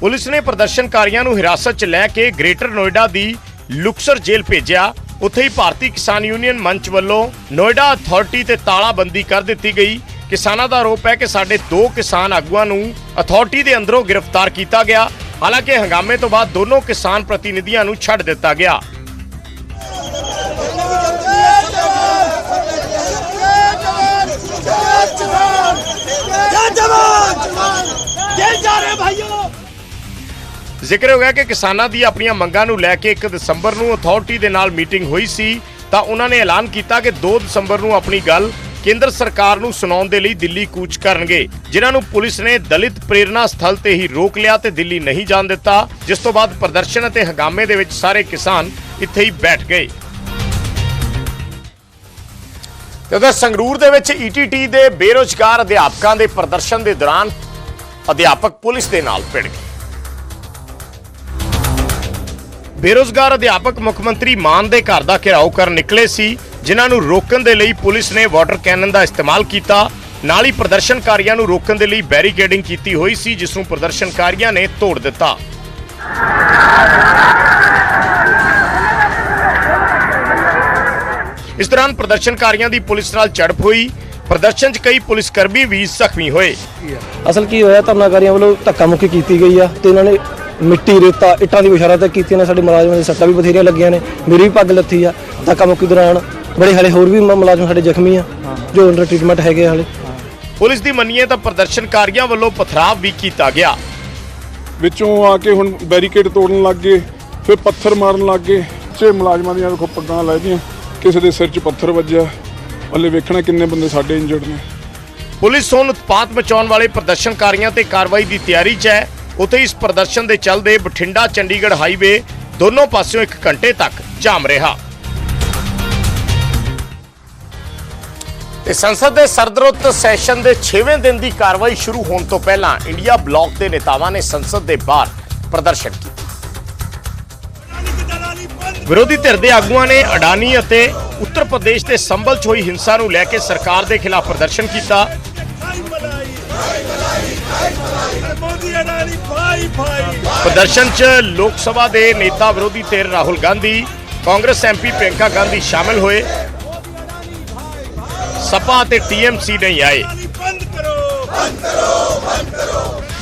Speaker 1: ਪੁਲਿਸ ਨੇ ਪ੍ਰਦਰਸ਼ਨਕਾਰੀਆਂ ਨੂੰ ਹਿਰਾਸਤ 'ਚ ਲੈ ਕੇ ਗ੍ਰੇਟਰ ਨੋਇਡਾ ਦੀ ਲੁਕਸਰ ਜੇਲ੍ਹ ਭੇਜਿਆ। ਉੱਥੇ ਹੀ ਭਾਰਤੀ ਕਿਸਾਨ ਯੂਨੀਅਨ ਮੰਚ ਵੱਲੋਂ ਨੋਇਡਾ ਅਥਾਰਟੀ ਤੇ ਤਾਲਾਬੰਦੀ ਕਰ ਦਿੱਤੀ ਗਈ। ਕਿਸਾਨਾਂ ਦਾ ਆਰੋਪ ਹੈ ਕਿ ਸਾਡੇ ਦੋ ਕਿਸਾਨ ਆਗੂਆਂ ਨੂੰ ਅਥਾਰਟੀ ਦੇ ਅੰਦਰੋਂ ਗ੍ਰਿਫਤਾਰ ਕੀਤਾ ਗਿਆ। ਹਾਲਾਂਕਿ ਹੰਗਾਮੇ ਤੋਂ ਬਾਅਦ ਦੋਨੋਂ ਕਿਸਾਨ ਪ੍ਰਤੀਨਿਧੀਆਂ ਨੂੰ ਛੱਡ ਦਿੱਤਾ ਗਿਆ। ਜ਼ਿਕਰ ਹੋ ਗਿਆ ਕਿ ਕਿਸਾਨਾਂ ਦੀ ਆਪਣੀਆਂ ਮੰਗਾਂ ਨੂੰ ਲੈ ਕੇ 1 ਦਸੰਬਰ ਨੂੰ ਅਥਾਰਟੀ ਦੇ ਨਾਲ ਮੀਟਿੰਗ ਹੋਈ ਸੀ, ਤਾਂ ਉਹਨਾਂ ਨੇ ਐਲਾਨ ਕੀਤਾ ਕਿ 2 ਦਸੰਬਰ ਨੂੰ ਆਪਣੀ ਗੱਲ ਕੇਂਦਰ ਸਰਕਾਰ ਨੂੰ ਸੁਣਾਉਣ ਦੇ ਲਈ ਦਿੱਲੀ ਕੂਚ ਕਰਨਗੇ। ਜਿਨ੍ਹਾਂ ਨੂੰ ਪੁਲਿਸ ਨੇ ਦਲਿਤ ਪ੍ਰੇਰਣਾ ਸਥਲ ਤੇ ਹੀ ਰੋਕ ਲਿਆ ਤੇ ਦਿੱਲੀ ਨਹੀਂ ਜਾਣ ਦਿੱਤਾ, ਜਿਸ ਤੋਂ ਬਾਅਦ ਪ੍ਰਦਰਸ਼ਨ ਅਤੇ ਹੰਗਾਮੇ ਦੇ ਵਿੱਚ ਸਾਰੇ ਕਿਸਾਨ ਇੱਥੇ ਹੀ ਬੈਠ ਗਏ। ਤੇ ਉਧਰ ਸੰਗਰੂਰ ਦੇ ਵਿੱਚ ਈਟੀਟੀ ਦੇ ਬੇਰੋਜ਼ਗਾਰ ਅਧਿਆਪਕਾਂ ਦੇ ਪ੍ਰਦਰਸ਼ਨ ਦੇ ਦੌਰਾਨ ਅਧਿਆਪਕ ਪੁਲਿਸ ਦੇ ਨਾਲ ਭਿੜ ਗਏ ਬੇਰੋਜ਼ਗਾਰ ਅਧਿਆਪਕ ਮੁੱਖ ਮੰਤਰੀ ਮਾਨ ਦੇ ਘਰ ਦਾ ਘਿਰਾਓ ਕਰਨ ਨਿਕਲੇ ਸੀ, ਜਿਨ੍ਹਾਂ ਨੂੰ ਰੋਕਣ ਦੇ ਲਈ ਪੁਲਿਸ ਨੇ ਵਾਟਰ ਕੈਨਨ ਦਾ ਇਸਤੇਮਾਲ ਕੀਤਾ। ਨਾਲ ਹੀ ਪ੍ਰਦਰਸ਼ਨਕਾਰੀਆਂ ਨੂੰ ਰੋਕਣ ਦੇ ਲਈ ਬੈਰੀਕੇਡਿੰਗ ਕੀਤੀ ਹੋਈ ਸੀ, ਜਿਸ ਨੂੰ ਪ੍ਰਦਰਸ਼ਨਕਾਰੀਆਂ ਨੇ ਤੋੜ ਦਿੱਤਾ। ਇਸ ਦੌਰਾਨ ਪ੍ਰਦਰਸ਼ਨਕਾਰੀਆਂ ਦੀ ਪੁਲਿਸ ਨਾਲ ਝੜਪ ਹੋਈ। ਪ੍ਰਦਰਸ਼ਨ 'ਚ ਕਈ ਪੁਲਿਸ ਕਰਮੀ ਵੀ ਜ਼ਖਮੀ ਹੋਏ।
Speaker 10: ਅਸਲ ਕੀ ਹੋਇਆ ਧਰਨਾਕਾਰੀਆਂ ਵੱਲੋਂ ਧੱਕਾ ਮੁੱਕੀ ਕੀਤੀ ਗਈ ਆ ਤੇ ਉਹਨਾਂ ਨੇ ਮਿੱਟੀ ਰੇਤਾ ਇੱਟਾਂ ਦੀ ਇਸ਼ਾਰਾ ਤੱਕ ਕੀਤੀਆਂ ਨੇ ਸਾਡੇ ਮੁਲਾਜ਼ਮਾਂ ਦੇ ਸੱਟਾਂ ਵੀ ਬਥੇਰੀਆਂ ਲੱਗੀਆਂ ਨੇ। ਮੇਰੀ ਵੀ ਪੱਗ ਲੱਥੀ ਆ ਧੱਕਾ ਮੁੱਕੀ ਦੌਰਾਨ। ਬੜੇ ਹਲੇ ਹੋਰ ਵੀ ਮੁਲਾਜ਼ਮ ਸਾਡੇ ਜ਼ਖਮੀ ਆ ਜੋ ਅੰਡਰ ਟ੍ਰੀਟਮੈਂਟ ਹੈਗੇ ਆ ਹਲੇ।
Speaker 1: ਪੁਲਿਸ ਦੀ ਮੰਨੀਏ ਤਾਂ ਪ੍ਰਦਰਸ਼ਨਕਾਰੀਆਂ ਵੱਲੋਂ ਪਥਰਾਵ ਵੀ ਕੀਤਾ ਗਿਆ।
Speaker 7: ਵਿੱਚੋਂ ਆ ਕੇ ਹੁਣ ਬੈਰੀਕੇਡ ਤੋੜਨ ਲੱਗ ਗਏ ਫਿਰ ਪੱਥਰ ਮਾਰਨ ਲੱਗ ਗਏ। ਛੇ ਮੁਲਾਜ਼ਮਾਂ ਦੀਆਂ ਦੇਖੋ ਪੱਗਾਂ ਲਾਈਆਂ। ਕਿਸੇ ਦੇ ਸਿਰ 'ਚ ਪੱਥਰ ਵੱਜਿਆ ਹਲੇ ਵੇਖਣਾ ਕਿੰਨੇ ਬੰਦੇ ਸਾਡੇ ਇੰਜਰਡ ਨੇ।
Speaker 1: ਪੁਲਿਸ ਹੁਣ ਉਤਪਾਤ ਮਚਾਉਣ ਵਾਲੇ ਪ੍ਰਦਰਸ਼ਨਕਾਰੀਆਂ ਤੇ ਕਾਰਵਾਈ ਦੀ ਤਿਆਰੀ 'ਚ ਹੈ। ਉੱਥੇ ਇਸ ਪ੍ਰਦਰਸ਼ਨ ਦੇ ਚੱਲਦੇ ਬਠਿੰਡਾ, ਚੰਡੀਗੜ੍ਹ ਹਾਈਵੇ ਦੋਨੋਂ ਪਾਸਿਓਂ 1 ਘੰਟੇ ਤੱਕ ਜਾਮ ਰਿਹਾ। ਤੇ ਸੰਸਦ ਦੇ ਸਰਦਰੁੱਤ ਸੈਸ਼ਨ ਦੇ 6ਵੇਂ ਦਿਨ ਦੀ ਕਾਰਵਾਈ ਸ਼ੁਰੂ ਹੋਣ ਤੋਂ ਪਹਿਲਾਂ ਇੰਡੀਆ ਬਲਾਕ ਦੇ ਨੇਤਾਵਾਂ ਨੇ ਸੰਸਦ ਦੇ ਬਾਹਰ ਪ੍ਰਦਰਸ਼ਨ ਕੀਤਾ। ਵਿਰੋਧੀ ਧਿਰ ਦੇ ਆਗੂਆਂ ਨੇ ਅਡਾਨੀ ਅਤੇ ਉੱਤਰ ਪ੍ਰਦੇਸ਼ ਦੇ ਸੰਭਲ 'ਚ ਹੋਈ ਹਿੰਸਾ ਨੂੰ ਲੈ ਕੇ ਸਰਕਾਰ ਦੇ ਖਿਲਾਫ ਪ੍ਰਦਰਸ਼ਨ ਕੀਤਾ ਪ੍ਰਦਰਸ਼ਨ 'ਚ ਲੋਕ ਸਭਾ ਦੇ ਨੇਤਾ ਵਿਰੋਧੀ ਧਿਰ ਰਾਹੁਲ ਗਾਂਧੀ ਕਾਂਗਰਸ ਐਮਪੀ ਪ੍ਰਿਯੰਕਾ ਗਾਂਧੀ ਸ਼ਾਮਿਲ ਹੋਏ ਸਪਾ ਅਤੇ ਟੀਐਮਸੀ ਨਹੀਂ ਆਏ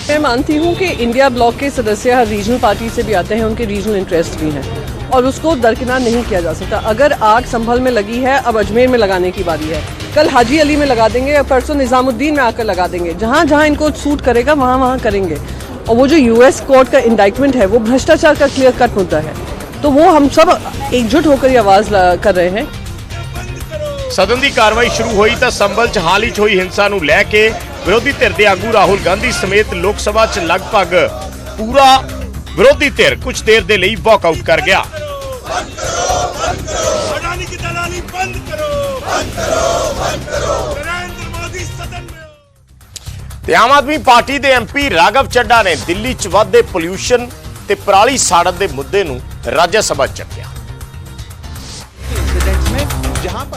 Speaker 11: मैं मानती हूँ कि इंडिया ब्लॉक के सदस्य हर रीजनल पार्टी से भी आते हैं उनके रीजनल इंटरेस्ट भी हैं और उसको दरकिनार नहीं किया जा सकता अगर आग संभल में लगी है अब अजमेर में लगाने की बारी है कल हाजी अली में लगा देंगे या परसों निजामुद्दीन में आकर लगा देंगे जहाँ जहाँ इनको सूट करेगा वहाँ वहाँ करेंगे और वो जो यूएस कोर्ट का इंडाइटमेंट है वो भ्रष्टाचार का क्लियर कट मुद्दा है तो वो हम सब एकजुट होकर ये आवाज़ ला- कर रहे हैं
Speaker 1: ਸਦਨ ਦੀ ਕਾਰਵਾਈ ਸ਼ੁਰੂ ਹੋਈ ਤਾਂ ਸੰਭਲ 'ਚ ਹਾਲ ਹੀ 'ਚ ਹੋਈ ਹਿੰਸਾ ਨੂੰ ਲੈ ਕੇ ਵਿਰੋਧੀ ਧਿਰ ਦੇ ਆਗੂ ਰਾਹੁਲ ਗਾਂਧੀ ਸਮੇਤ ਲੋਕ ਸਭਾ 'ਚ ਲਗਭਗ ਪੂਰਾ ਵਿਰੋਧੀ ਧਿਰ ਕੁਝ ਦੇਰ ਦੇ ਲਈ ਵਾਕਆਊਟ ਕਰ ਗਿਆ। ਤੇ ਆਮ ਆਦਮੀ ਪਾਰਟੀ ਦੇ ਐਮਪੀ ਰਾਘਵ ਚੱਡਾ ਨੇ ਦਿੱਲੀ 'ਚ ਵੱਧਦੇ ਪੋਲਿਊਸ਼ਨ ਤੇ ਪਰਾਲੀ ਸਾੜਨ ਦੇ ਮੁੱਦੇ ਨੂੰ ਰਾਜ ਸਭਾ 'ਚ ਚੱਕਿਆ।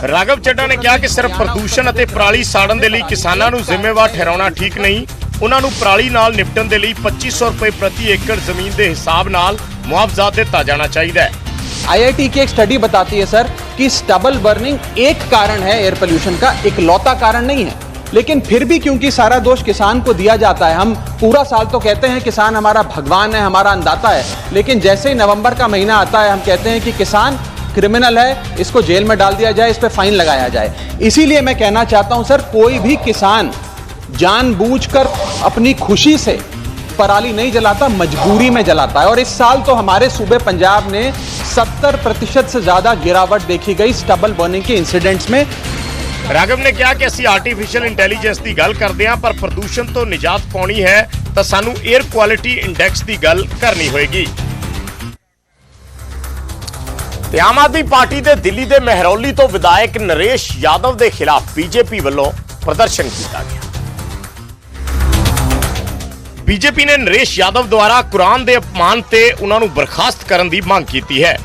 Speaker 1: ਰਾਘਵ ਚੱਡਾ ਨੇ ਕਿਹਾ ਕਿ ਸਿਰਫ ਪ੍ਰਦੂਸ਼ਣ ਅਤੇ ਪਰਾਲੀ ਸਾੜਨ ਦੇ ਲਈ ਕਿਸਾਨਾਂ ਨੂੰ ਜ਼ਿੰਮੇਵਾਰ ਠਹਿਰਾਉਣਾ ਠੀਕ ਨਹੀਂ ਉਹਨਾਂ ਨੂੰ ਪਰਾਲੀ ਨਾਲ ਨਿਪਟਣ ਦੇ ਲਈ 2500 ਰੁਪਏ ਪ੍ਰਤੀ ਏਕੜ ਜ਼ਮੀਨ ਦੇ ਹਿਸਾਬ ਨਾਲ ਮੁਆਵਜ਼ਾ ਦਿੱਤਾ ਜਾਣਾ ਚਾਹੀਦਾ ਹੈ
Speaker 12: आईआईटी की एक स्टडी बताती है सर कि स्टबल बर्निंग एक कारण है एयर पोल्यूशन का इकलौता कारण नहीं है लेकिन फिर भी क्योंकि सारा दोष किसान को दिया जाता है हम पूरा साल तो कहते हैं किसान हमारा भगवान है हमारा अन्नदाता है लेकिन जैसे ही नवंबर का महीना आता है हम कहते हैं कि किसान क्रिमिनल है इसको जेल में डाल दिया जाए इस पर फाइन लगाया जाए इसीलिए मैं कहना चाहता हूं सर कोई भी किसान जानबूझकर अपनी खुशी से पराली नहीं जलाता, मजबूरी में जलाता है। और इस साल तो हमारे सूबे पंजाब ने 70 प्रतिशत से ज़्यादा गिरावट देखी गई स्टबल बर्निंग के इंसिडेंट्स में।
Speaker 1: ਰਾਗਮ ਨੇ ਕਿਹਾ ਕਿ ਅਸੀਂ ਆਰਟੀਫੀਸ਼ੀਅਲ ਇੰਟੈਲੀਜੈਂਸ ਦੀ ਗੱਲ ਕਰਦੇ ਹਾਂ ਪਰ ਪ੍ਰਦੂਸ਼ਣ ਤੋਂ ਨਿਜਾਤ ਪਾਉਣੀ ਹੈ ਤਾਂ ਸਾਨੂੰ 에ਅਰ ਕੁਆਲਿਟੀ ਇੰਡੈਕਸ ਦੀ ਗੱਲ ਕਰਨੀ ਹੋਏਗੀ ਤੇ ਆਮ ਆਦਮੀ ਪਾਰਟੀ ਦੇ ਦਿੱਲੀ ਦੇ ਮਹਿਰੌਲੀ ਤੋਂ ਵਿਧਾਇਕ ਨਰੇਸ਼ ਯਾਦਵ ਦੇ ਖਿਲਾਫ ਬੀਜੇਪੀ ਵੱਲੋਂ ਪ੍ਰਦਰਸ਼ਨ ਕੀਤਾ ਗਿਆ ਬੀਜੇਪੀ ਨੇ ਨਰੇਸ਼ ਯਾਦਵ ਦੁਆਰਾ ਕੁਰਾਨ ਦੇ ਅਪਮਾਨ ਤੇ ਉਹਨਾਂ ਨੂੰ ਬਰਖਾਸਤ ਕਰਨ ਦੀ ਮੰਗ ਕੀਤੀ ਹੈ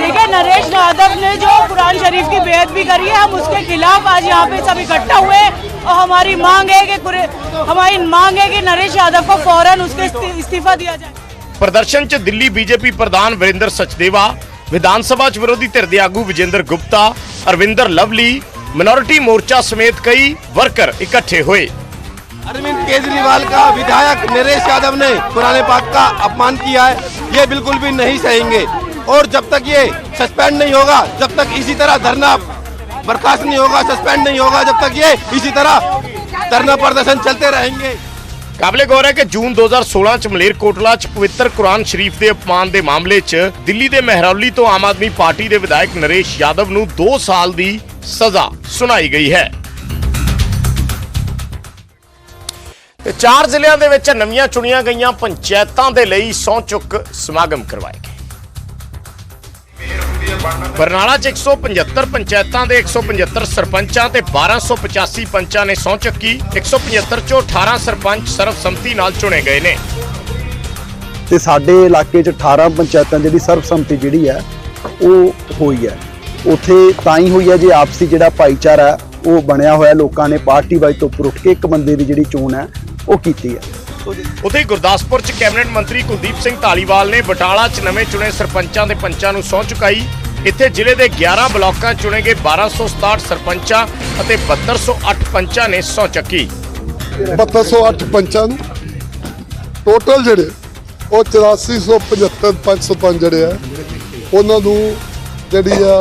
Speaker 13: देखिए नरेश यादव ने जो कुरान शरीफ की बेहद भी करी है हम उसके खिलाफ आज यहाँ पे सब इकट्ठा हुए और हमारी मांग है कि कुरे- हमारी मांग है कि नरेश यादव को फौरन उसके इस्ती- इस्तीफा दिया जाए
Speaker 1: ਪ੍ਰਦਰਸ਼ਨ 'ਚ ਦਿੱਲੀ ਬੀਜੇਪੀ ਪ੍ਰਧਾਨ ਵਰਿੰਦਰ ਸਚਦੇਵਾ ਵਿਧਾਨ ਸਭਾ 'ਚ ਵਿਰੋਧੀ ਧਿਰ ਦੇ ਆਗੂ ਵਿਜੇਂਦਰ ਗੁਪਤਾ ਅਰਵਿੰਦਰ ਲਵਲੀ ਮਿਨੋਰਿਟੀ ਮੋਰਚਾ ਸਮੇਤ ਕਈ ਵਰਕਰ ਇਕੱਠੇ ਹੋਏ
Speaker 14: अरविंद केजरीवाल का विधायक नरेश यादव ने पुराने पाक का अपमान किया है ये बिल्कुल भी नहीं सहेंगे और जब तक ये सस्पेंड नहीं होगा जब तक इसी तरह धरना बर्खास्त नहीं होगा सस्पेंड नहीं होगा जब तक ये इसी तरह धरना प्रदर्शन चलते रहेंगे
Speaker 1: ਕਾਬਲੇ ਗੌਰ ਹੈ ਕਿ ਜੂਨ 2016 ਚ ਮਲੇਰਕੋਟਲਾ ਚ ਪਵਿੱਤਰ ਕੁਰਾਨ ਸ਼ਰੀਫ ਦੇ ਅਪਮਾਨ ਦੇ ਮਾਮਲੇ ਚ ਦਿੱਲੀ ਦੇ ਮਹਿਰੌਲੀ ਤੋਂ ਆਮ ਆਦਮੀ ਪਾਰਟੀ ਦੇ ਵਿਧਾਇਕ ਨਰੇਸ਼ ਯਾਦਵ ਨੂੰ 2 ਸਾਲ ਦੀ ਸਜ਼ਾ ਸੁਣਾਈ ਗਈ ਹੈ ਤੇ ਚਾਰ ਜ਼ਿਲ੍ਹਿਆਂ ਦੇ ਵਿੱਚ ਨਵੀਆਂ ਚੁਣੀਆਂ ਗਈਆਂ ਪੰਚਾਇਤਾਂ ਦੇ ਲਈ ਸਹੁੰ ਚੁੱਕ ਸਮਾਗਮ ਕਰਵਾਏ ਗਏ। ਬਰਨਾਲਾ 'ਚ 175 ਪੰਚਾਇਤਾਂ ਦੇ 175 ਸਰਪੰਚਾਂ ਤੇ 1285 ਪੰਚਾਂ ਨੇ ਸਹੁੰ ਚੱਕੀ 175 ਚੋਂ 18 ਸਰਪੰਚ ਸਰਬਸੰਮਤੀ ਨਾਲ ਚੁਣੇ ਗਏ ਨੇ।
Speaker 15: ਤੇ ਸਾਡੇ ਇਲਾਕੇ 'ਚ 18 ਪੰਚਾਇਤਾਂ ਜਿਹੜੀ ਸਰਬਸੰਮਤੀ ਜਿਹੜੀ ਹੈ, ਉਹ ਹੋਈ ਹੈ। ਉੱਥੇ ਤਾਂ ਹੀ ਹੋਈ ਹੈ ਜੇ ਆਪਸੀ ਜਿਹੜਾ ਭਾਈਚਾਰਾ ਉਹ ਬਣਿਆ ਹੋਇਆ ਲੋਕਾਂ ਨੇ ਪਾਰਟੀ ਵਾਈਜ਼ ਤੋਂ ਉੱਪਰ ਉੱਠ ਕੇ ਇੱਕ ਬੰਦੇ ਦੀ ਜਿਹੜੀ ਚੋਣ ਹੈ ਉਹ ਕੀਤੀ ਹੈ।
Speaker 1: ਉਥੇ ਗੁਰਦਾਸਪੁਰ 'ਚ ਕੈਬਨਿਟ ਮੰਤਰੀ ਕੁਲਦੀਪ ਸਿੰਘ ਢਾਲੀਵਾਲ ਨੇ ਬਟਾਲਾ 'ਚ ਨਵੇਂ ਚੁਣੇ ਸਰਪੰਚਾਂ ਦੇ ਪੰਚਾਂ ਨੂੰ ਸਹੁੰ ਚੁਕਾਈ। ਇੱਥੇ ਜ਼ਿਲ੍ਹੇ ਦੇ 11 ਬਲਾਕਾਂ ਚੁਣੇ ਗਏ 1267 ਸਰਪੰਚਾਂ ਅਤੇ 7208 ਪੰਚਾਂ ਨੇ ਸਹੁੰ ਚੱਕੀ।
Speaker 16: 7208 ਪੰਚਾਂ ਨੂੰ ਟੋਟਲ ਜਿਹੜੇ ਉਹ 8475 ਪੰਚ ਸਰਪੰਚ ਜਿਹੜੇ ਆ ਉਹਨਾਂ ਨੂੰ ਜਿਹੜੀ ਆ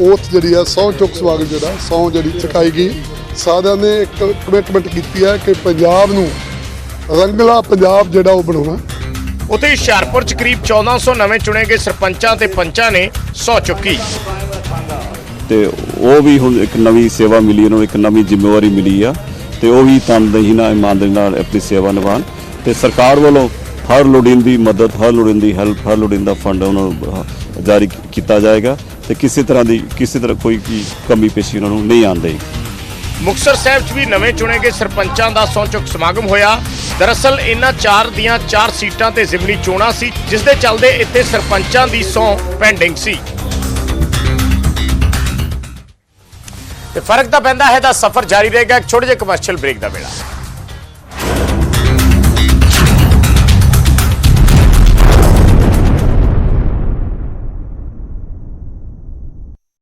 Speaker 16: ਓਥ ਜਿਹੜੀ ਆ ਸਹੁੰ ਚੁੱਕ ਸਵਾਗਤ ਜਿਹੜਾ ਸਹੁੰ ਜਿਹੜੀ ਚੁਕਾਈ ਗਈ। ਸਾਰਿਆਂ ਨੇ ਇੱਕ ਕਮਿਟਮੈਂਟ ਕੀਤੀ ਹੈ ਕਿ ਪੰਜਾਬ ਨੂੰ ਰੰਗਲਾ ਪੰਜਾਬ ਜਿਹੜਾ ਉਹ ਬਣਾਉਣਾ।
Speaker 1: ਉਥੇ ਹੁਸ਼ਿਆਰਪੁਰ ਚ ਕਰੀਬ 1400 ਨਵੇਂ ਚੁਣੇ ਗਏ ਸਰਪੰਚਾਂ ਤੇ ਪੰਚਾਂ ਨੇ ਸੌ ਚੁੱਕੀ।
Speaker 17: ਤੇ ਉਹ ਵੀ ਹੁਣ ਇੱਕ ਨਵੀਂ ਸੇਵਾ ਮਿਲੀ ਉਹਨਾਂ ਨੂੰ ਇੱਕ ਨਵੀਂ ਜ਼ਿੰਮੇਵਾਰੀ ਮਿਲੀ ਆ। ਤੇ ਉਹ ਵੀ ਤਨਦੇਹੀ ਨਾਲ ਇਮਾਨਦਾਰੀ ਨਾਲ ਆਪਣੀ ਸੇਵਾ ਨਿਭਾਉਣ। ਤੇ ਸਰਕਾਰ ਵੱਲੋਂ ਹਰ ਲੋੜੀਂਦੀ ਮਦਦ ਹਰ ਲੋੜੀਂਦੀ ਹੈਲਪ ਹਰ ਲੋੜੀਂਦਾ ਫੰਡ ਉਹਨਾਂ ਨੂੰ ਜਾਰੀ ਕੀਤਾ ਜਾਏਗਾ। ਤੇ ਕਿਸੇ ਤਰ੍ਹਾਂ ਦੀ, ਕਿਸੇ ਤਰ੍ਹਾਂ ਕੋਈ ਕੀ ਕਮੀ ਪੇਸ਼ੀ ਉਹਨਾਂ ਨੂੰ ਨਹੀਂ ਆਉਂਦੀ।
Speaker 1: ਮੁਕਤਸਰ ਸਾਹਿਬ 'ਚ ਵੀ ਨਵੇਂ ਚੁਣੇ ਗਏ ਸਰਪੰਚਾਂ ਦਾ ਸਹੁੰ ਸਮਾਗਮ ਹੋਇਆ। ਦਰਅਸਲ ਇਹਨਾਂ ਚਾਰ ਦੀਆਂ ਚਾਰ ਸੀਟਾਂ ਤੇ ਜ਼ਿਮਨੀ ਚੋਣਾਂ ਸੀ, ਜਿਸ ਦੇ ਚੱਲਦੇ ਇੱਥੇ ਸਰਪੰਚਾਂ ਦੀ ਸਹੁੰ ਪੈਂਡਿੰਗ ਸੀ। ਤੇ ਫ਼ਰਕ ਤਾਂ ਪੈਂਦਾ ਹੈ ਦਾ ਸਫ਼ਰ ਜਾਰੀ ਰਹੇਗਾ। ਇੱਕ ਛੋਟੇ ਜਿਹੇ ਕਮਰਸ਼ੀਅਲ ਬ੍ਰੇਕ ਦਾ ਵੇਲਾ।